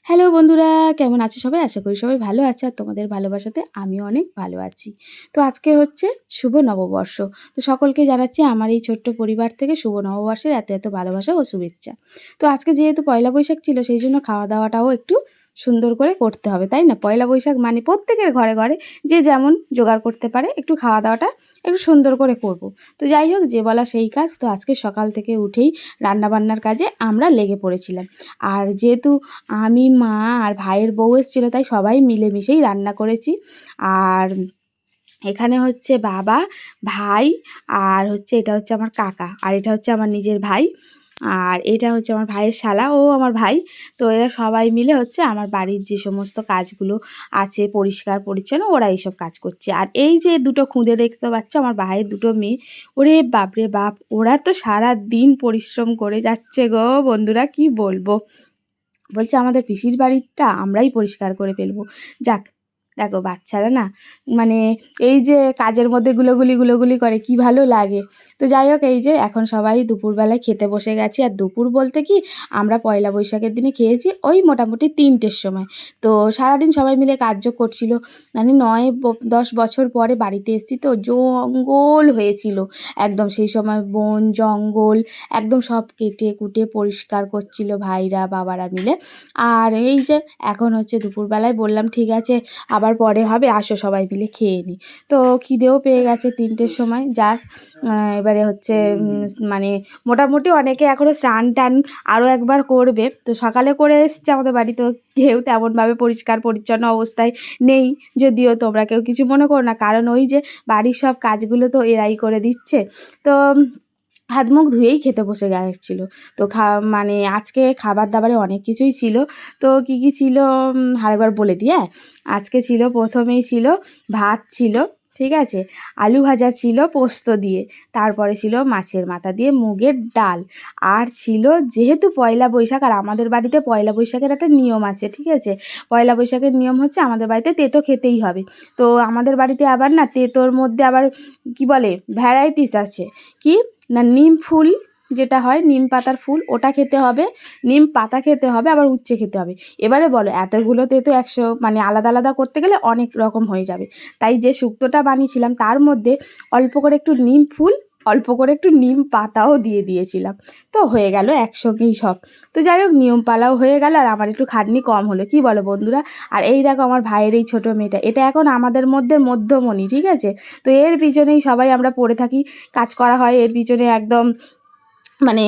Hello বন্ধুরা, কেমন আছে সবাই? আশা করি সবাই ভালো আছে আর তোমাদের ভালোবাসাতে আমিও অনেক ভালো আছি। তো আজকে হচ্ছে শুভ নববর্ষ। তো সকলকে জানাচ্ছি আমার এই ছোট্ট পরিবার থেকে শুভ নববর্ষের এত এত ভালোবাসা ও শুভেচ্ছা। তো আজকে যেহেতু পয়লা বৈশাখ ছিল, সেই জন্য খাওয়া দাওয়াটাও একটু সুন্দর করে করতে হবে, তাই না? পয়লা বৈশাখ মানে প্রত্যেকের ঘরে ঘরে যে যেমন জোগাড় করতে পারে, একটু খাওয়া দাওয়াটা একটু সুন্দর করে করব। তো যাই হোক, যে বলা সেই কাজ, তো আজকে সকাল থেকে উঠেই রান্নাবান্নার কাজে আমরা লেগে পড়েছিলাম। আর যেহেতু আমি, মা আর ভাইয়ের বউ এসেছিল, তাই সবাই মিলেমিশেই রান্না করেছি। আর এখানে হচ্ছে বাবা, ভাই, আর হচ্ছে এটা হচ্ছে আমার কাকা, আর এটা হচ্ছে আমার নিজের ভাই। আর এটা হচ্ছে আমার ভাইয়ের শালা, ও আমার ভাই। তো এরা সবাই মিলে হচ্ছে আমার বাড়ির যে সমস্ত কাজগুলো আছে, পরিষ্কার, পরিচ্ছন্ন, ওরা এইসব কাজ করছে। আর এই যে দুটো খুঁদে দেখতে পাচ্ছ, আমার ভাইয়ের দুটো মেয়ে, ওরে বাপরে বাপ, ওরা তো সারা দিন পরিশ্রম করে যাচ্ছে গো, বন্ধুরা কি বলব? বলছে, আমাদের পিসির বাড়িটা আমরাই পরিষ্কার করে ফেলব। যাক দেখো, বাচ্চারা না মানে এই যে কাজের মধ্যে গুলোগুলি গুলোগুলি করে, কি ভালো লাগে। তো যাই হোক, এই যে এখন সবাই দুপুরবেলায় খেতে বসে গেছি। আর দুপুর বলতে কি, আমরা পয়লা বৈশাখের দিনে খেয়েছি ওই মোটামুটি তিনটের সময়। তো সারাদিন সবাই মিলে কার্য করছিল। মানে নয় দশ বছর পরে বাড়িতে এসেছি তো জঙ্গল হয়েছিল। একদম সেই সময় বন, জঙ্গল, একদম সব কেটে কুটে পরিষ্কার করছিল ভাইরা, বাবারা মিলে। আর এই যে এখন হচ্ছে দুপুরবেলায় বললাম, ঠিক আছে আবার পরে হবে, আসো সবাই মিলে খেয়ে নিই তো খিদেও পেয়ে গেছে তিনটের সময়। যা এবারে হচ্ছে মানে মোটামুটি অনেকে এখনও স্নান টান আরও একবার করবে। তো সকালে করে এসছে আমাদের বাড়ি, তো কেউ তেমনভাবে পরিষ্কার পরিচ্ছন্ন অবস্থায় নেই। যদিও তোমরা কেউ কিছু মনে করো না, কারণ ওই যে বাড়ির সব কাজগুলো তো এরাই করে দিচ্ছে। তো হাত মুখ ধুয়েই খেতে বসে গেছিল। তো খা মানে আজকে খাবার দাবারে অনেক কিছুই ছিল। তো কী কী ছিল আরেকবার বলে দিই হ্যাঁ? আজকে ছিল, প্রথমেই ছিল ভাত ছিল। ঠিক আছে? আলু ভাজা ছিল পোস্ত দিয়ে, তারপরে ছিল মাছের মাথা দিয়ে মুগের ডাল। আর ছিল যেহেতু পয়লা বৈশাখ, আর আমাদের বাড়িতে পয়লা বৈশাখের একটা নিয়ম আছে, ঠিক আছে? পয়লা বৈশাখের নিয়ম হচ্ছে আমাদের বাড়িতে তেতো খেতেই হবে। তো আমাদের বাড়িতে আবার না তেতোর মধ্যে আবার কি বলে ভ্যারাইটিস আছে। কি? না, নিম ফুল যেটা হয় নিম পাতার ফুল, ওটা খেতে হবে, নিম পাতা খেতে হবে, আবার উচ্ছে খেতে হবে। এবারে বলো, এতগুলোতে তো একশো মানে আলাদা আলাদা করতে গেলে অনেক রকম হয়ে যাবে। তাই যে শুক্তোটা বানিয়েছিলাম, তার মধ্যে অল্প করে একটু নিম ফুল, অল্প করে একটু নিম পাতাও দিয়ে দিয়েছিলাম। তো হয়ে গেল একসঙ্গেই সব তো যাই হোক, নিয়ম পালাও হয়ে গেল, আর আমার একটু খাটনি কম হলো। কি বলো বন্ধুরা? আর এই দেখো আমার ভাইয়ের এই ছোটো মেয়েটা, এটা এখন আমাদের মধ্যে মধ্যমণি, ঠিক আছে? তো এর পিছনেই সবাই আমরা পড়ে থাকি, কাজ করা হয়, এর পিছনে একদম মানে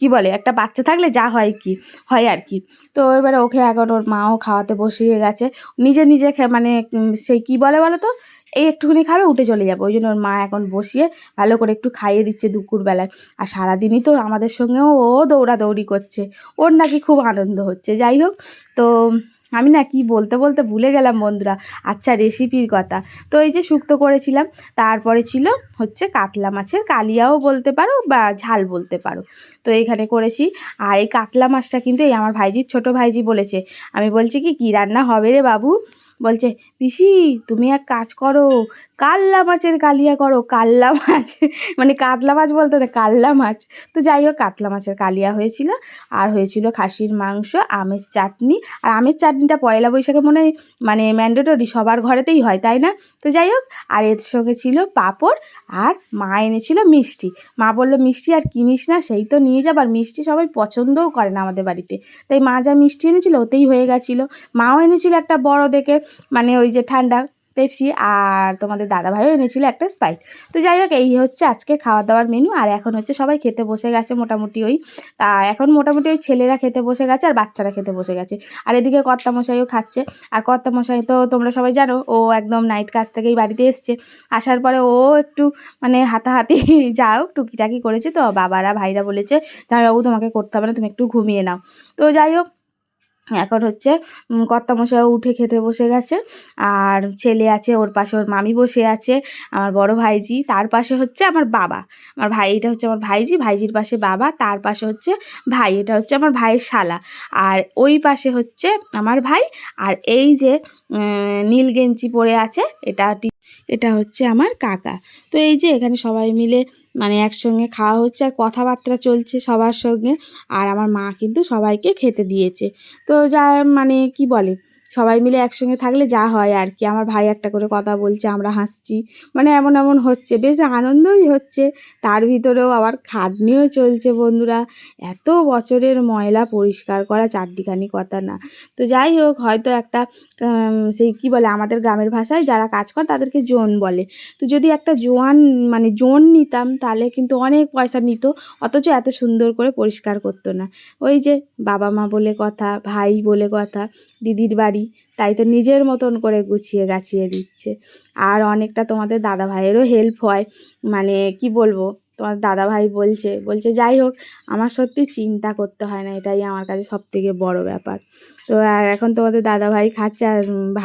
কি বলে, একটা বাচ্চা থাকলে যা হয় কি, হয় আর কি। তো এবারে ওকে এখন ওর মাও খাওয়াতে বসিয়ে গেছে। নিজে নিজে মানে সেই কি বলে বলো তো এই একটুখানি খাবে, উঠে চলে যাবে। ওই জন্য ওর মা এখন বসিয়ে ভালো করে একটু খাইয়ে দিচ্ছে দুপুরবেলায়। আর সারাদিনই তো আমাদের সঙ্গেও ও দৌড়াদৌড়ি করছে। ওর নাকি খুব আনন্দ হচ্ছে। যাই হোক, তো আমি না কি বলতে বলতে ভুলে গেলাম বন্ধুরা। আচ্ছা রেসিপির কথা। তো এই যে শুক্তো করেছিলাম, তারপরে ছিল হচ্ছে কাতলা মাছের কালিয়াও বলতে পারো বা ঝাল বলতে পারো। তো এখানে করেছি। আর এই কাতলা মাছটা কিন্তু এই আমার ভাইজির ছোট ভাইজি বলেছে। আমি বলছি কি, কী রান্না হবে রে বাবু? বলছে, পিসি, তুমি এক কাজ করো, কাল্লা মাছের কালিয়া করো, কাল্লা মাছ মানে কাতলা মাছ বলতো না, কাল্লা মাছ। তো যাই হোক, কাতলা মাছের কালিয়া হয়েছিল, আর হয়েছিল খাসির মাংস, আমের চাটনি, আর আমের চাটনিটা পয়লা বৈশাখে মনে হয় মানে ম্যান্ডেটরি সবার ঘরেতেই হয়, তাই না? তো যাই হোক, আর এর সঙ্গে ছিল পাঁপড়, আর মা এনেছিল মিষ্টি। মা বলল, মিষ্টি আর কিনিস না, সেই তো নিয়ে যাবার, মিষ্টি সবাই পছন্দও করে না আমাদের বাড়িতে। তাই মা যা মিষ্টি এনেছিল, ওতেই হয়ে গেছিল। মাও এনেছিল একটা বড় দেখে মানে ওই যে ঠান্ডা পেপসি আর তোমাদের দাদাভাইও এনেছিল একটা স্পাইট তো যাই হোক, এই হচ্ছে আজকে খাওয়া দাওয়ার মেনু আর এখন হচ্ছে সবাই খেতে বসে গেছে মোটামুটি ওই। তা এখন মোটামুটি ওই ছেলেরা খেতে বসে গেছে আর বাচ্চারা খেতে বসে গেছে। আর এদিকে কর্তামশাইও খাচ্ছে। আর কর্তামশাই তো তোমরা সবাই জানো, ও একদম নাইট কাজ থেকেই বাড়িতে এসছে। আসার পরে ও একটু মানে হাতাহাতি যাও টুকিটাকি করেছে। তো বাবারা, ভাইরা বলেছে বাবু তোমাকে করতে হবে না, তুমি একটু ঘুমিয়ে নাও। তো যাই হোক এখন হচ্ছে কর্তামশাইও উঠে খেতে বসে গেছে। আর ছেলে আছে, ওর পাশে ওর মামি বসে আছে, আমার বড় ভাইজি, তার পাশে হচ্ছে আমার বাবা। আমার ভাই, এটা হচ্ছে আমার ভাইজি, ভাইজির পাশে বাবা, তার পাশে হচ্ছে ভাই, এটা হচ্ছে আমার ভাইয়ের শালা। আর ওই পাশে হচ্ছে আমার ভাই, আর এই যে নীল গেঞ্জি পরে আছে, এটা এটা হচ্ছে আমার কাকা। তো এই যে এখানে সবাই মিলে মানে একসঙ্গে খাওয়া হচ্ছে আর কথাবার্তা চলছে সবার সঙ্গে। আর আমার মা কিন্তু সবাইকে খেতে দিয়েছে। তো যা মানে কি বলে? সবাই মিলে একসঙ্গে থাকলে যা হয় আর কি। আমার ভাই একটা করে কথা বলছে, আমরা হাসছি। মানে এমন এমন হচ্ছে, বেশ আনন্দই হচ্ছে। তার ভিতরেও আবার খাটনিও চলছে বন্ধুরা। এত বছরের ময়লা পরিষ্কার করা চারটিখানি কথা না। তো যাই হোক, হয়তো একটা সেই কি বলে, আমাদের গ্রামের ভাষায় যারা কাজ করে তাদেরকে জোন বলে। তো যদি একটা জোয়ান মানে জোন নিতাম, তাহলে কিন্তু অনেক পয়সা নিত, অথচ এত সুন্দর করে পরিষ্কার করতো না। ওই যে বাবা মা বলে কথা, ভাই বলে কথা, দিদির বাড়ি তাই তো নিজের মতন করে গুছিয়ে গাছিয়ে দিচ্ছে। আর অনেকটা তোমাদের দাদা ভাইয়েরও হেল্প হয়। মানে কি বলব? তোমার দাদা ভাই বলছে বলছে, যাই হোক, আমার সত্যি চিন্তা করতে হয় না। এটাই আমার কাছে সব থেকে বড় ব্যাপার। তো আর এখন তোমাদের দাদা ভাই খাচ্ছে আর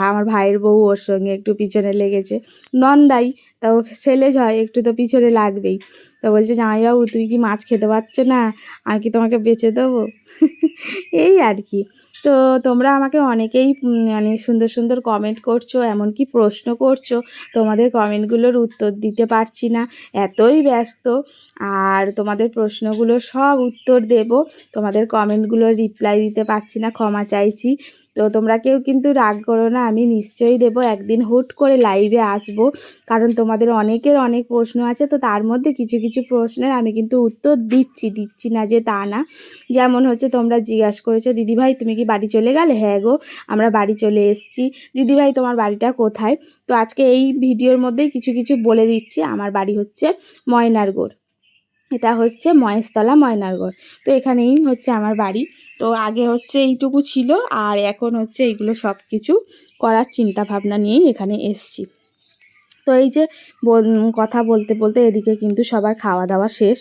আমার ভাইয়ের বউ ওর সঙ্গে একটু পিছনে লেগেছে। নন্দাই তাও ছেলে হয় একটু তো পিছনে লাগবেই। তো বলছে, জামাইবাবু, তুই কি মাছ খেতে পারছ না? আমি কি তোমাকে বেচে দেবো? এই আর কি। তো তোমরা আমাকে অনেকেই মানে সুন্দর সুন্দর কমেন্ট করছ, এমনকি প্রশ্ন করছ। তোমাদের কমেন্টগুলোর উত্তর দিতে পারছি না। এতই ব্যস্ত। আর তোমাদের প্রশ্নগুলো সব উত্তর দেব। তোমাদের কমেন্টগুলোর রিপ্লাই দিতে পারছি না, ক্ষমা চাইছি। তো তোমরা কেউ কিন্তু রাগ করো না, আমি নিশ্চয়ই দেবো, একদিন হুট করে লাইভে আসব। কারণ তোমাদের অনেকের অনেক প্রশ্ন আছে, তো তার মধ্যে কিছু কিছু প্রশ্নের আমি কিন্তু উত্তর দিচ্ছি দিচ্ছি না যে তা না। যেমন হচ্ছে তোমরা জিজ্ঞাসা করেছ দিদিভাই তুমি কি বাড়ি চলে গেলে? হ্যাঁ গো, আমরা বাড়ি চলে এসেছি। দিদিভাই তোমার বাড়িটা কোথায়? তো আজকে এই ভিডিওর মধ্যেই কিছু কিছু বলে দিচ্ছি। আমার বাড়ি হচ্ছে ময়নারগড়। এটা হচ্ছে মহেশতলা ময়নারগড়। তো এখানেই হচ্ছে আমার বাড়ি। তো আগে হচ্ছে এইটুকু ছিল, আর এখন হচ্ছে এইগুলো সব কিছু করার চিন্তা ভাবনা নিয়েই এখানে এসছি। তো এই যে কথা বলতে বলতে এদিকে কিন্তু সবার খাওয়া দাওয়া শেষ।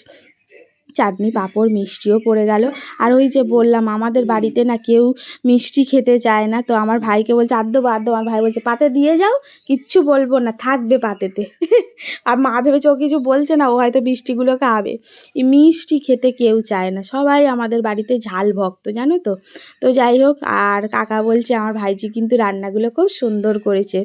চাটনি, পাঁপড়, মিষ্টিও পড়ে গেল। আর ওই যে বললাম, আমাদের বাড়িতে না কেউ মিষ্টি খেতে চায় না। তো আমার ভাইকে বলছে আদ্য বাদ্য আমার ভাই বলছে, পাতে দিয়ে যাও, কিচ্ছু বলব না, থাকবে পাতেতে। আর মা ভেবেছে, ও কিছু বলছে না, ও হয়তো মিষ্টিগুলো খাবে। মিষ্টি খেতে কেউ চায় না। সবাই আমাদের বাড়িতে ঝাল ভক্ত, জানো তো? তো যাই হোক, আর কাকা বলছে, আমার ভাইজি কিন্তু রান্নাগুলো খুব সুন্দর করেছে।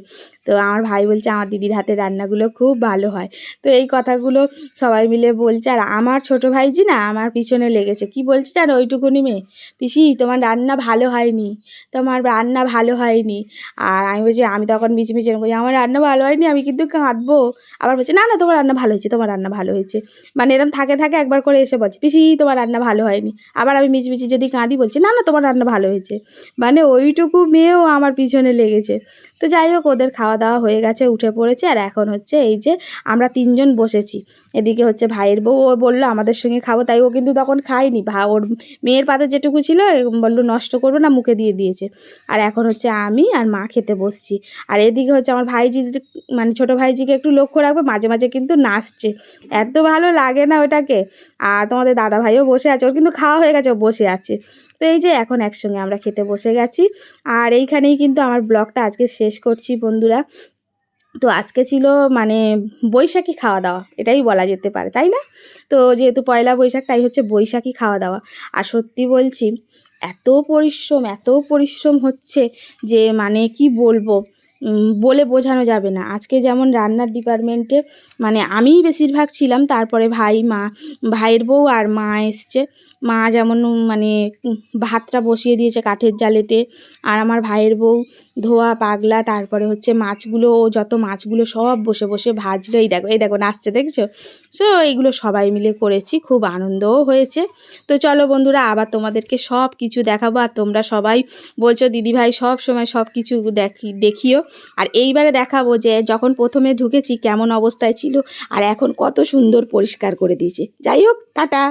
তো আমার ভাই বলছে, আমার দিদির হাতে রান্নাগুলো খুব ভালো হয়। তো এই কথাগুলো সবাই মিলে বলছে, আর আমার ছোট ভাইজি না, আমার পিছনে লেগেছে। কি বলছে জানো ওইটুকুনি মেয়ে? পিসি, তোমার রান্না ভালো হয়নি, তোমার রান্না ভালো হয়নি। আর আমি বলছি, আমি তখন মিচমিচি এরকম করি, আমার রান্না ভালো হয়নি, আমি কিন্তু কাঁদবো। আবার বলছে, না না, তোমার রান্না ভালো হয়েছে, তোমার রান্না ভালো হয়েছে। মানে এরকম থাকে থাকে একবার করে এসে বলছে, পিসি, তোমার রান্না ভালো হয়নি। আবার আমি মিচমিচি যদি কাঁদি বলছি, না না, তোমার রান্না ভালো হয়েছে। মানে ওইটুকু মেয়েও আমার পিছনে লেগেছে। তো যাই হোক, ওদের খাওয়া দাওয়া হয়ে গেছে, উঠে পড়েছে। আর এখন হচ্ছে এই যে আমরা তিনজন বসেছি। এদিকে হচ্ছে ভাইয়ের বউ, ও বলল, আমাদের সঙ্গে খাব। তাই ও কিন্তু তখন খায়নি। ভা, ওর মেয়ের পাতে যেটুকু ছিল বলল, নষ্ট করব না, মুখে দিয়ে দিয়েছে। আর এখন হচ্ছে আমি আর মা খেতে বসছি। আর এদিকে হচ্ছে আমার ভাইজি মানে ছোটো ভাইজিকে একটু লক্ষ্য রাখবে, মাঝে মাঝে কিন্তু নাচছে। এত ভালো লাগে না ওটাকে। আর তোমাদের দাদা ভাইও বসে আছে, ওর কিন্তু খাওয়া হয়ে গেছে, ও বসে আছে। তো এই যে এখন একসঙ্গে আমরা খেতে বসে গেছি। আর এইখানেই কিন্তু আমার ব্লগটা আজকে শেষ করছি বন্ধুরা। তো আজকে ছিল মানে বৈশাখী খাওয়া দাওয়া, এটাই বলা যেতে পারে, তাই না? তো যেহেতু পয়লা বৈশাখ, তাই হচ্ছে বৈশাখী খাওয়া দাওয়া। আর সত্যি বলছি, এত পরিশ্রম এত পরিশ্রম হচ্ছে যে মানে কি বলব? বলে বোঝানো যাবে না। আজকে যেমন রান্নার ডিপার্টমেন্টে মানে আমিই বেশিরভাগ ছিলাম, তারপরে ভাই, মা, ভাইয়ের বউ আর মা এসছে। মা যেমন মানে ভাতটা বসিয়ে দিয়েছে কাঠের জালেতে, আর আমার ভাইয়ের বউ ধোয়া, পাগলা, তারপরে হচ্ছে মাছগুলো, ও যত মাছগুলো সব বসে বসে ভাজলো, এই দেখো এই দেখো, নাচছে, দেখছ? সো এইগুলো সবাই মিলে করেছি, খুব আনন্দও হয়েছে। তো চলো বন্ধুরা, আবার তোমাদেরকে সব কিছু দেখাবো, আর তোমরা সবাই বলছো, দিদিভাই, সব সময় সব কিছু দেখি, দেখিও। আর এইবারে দেখাবো যে, যখন প্রথমে ঢুকেছি, কেমন অবস্থায় ছিল, আর এখন কত সুন্দর পরিষ্কার করে দিয়েছে। যাই হোক, টাটা!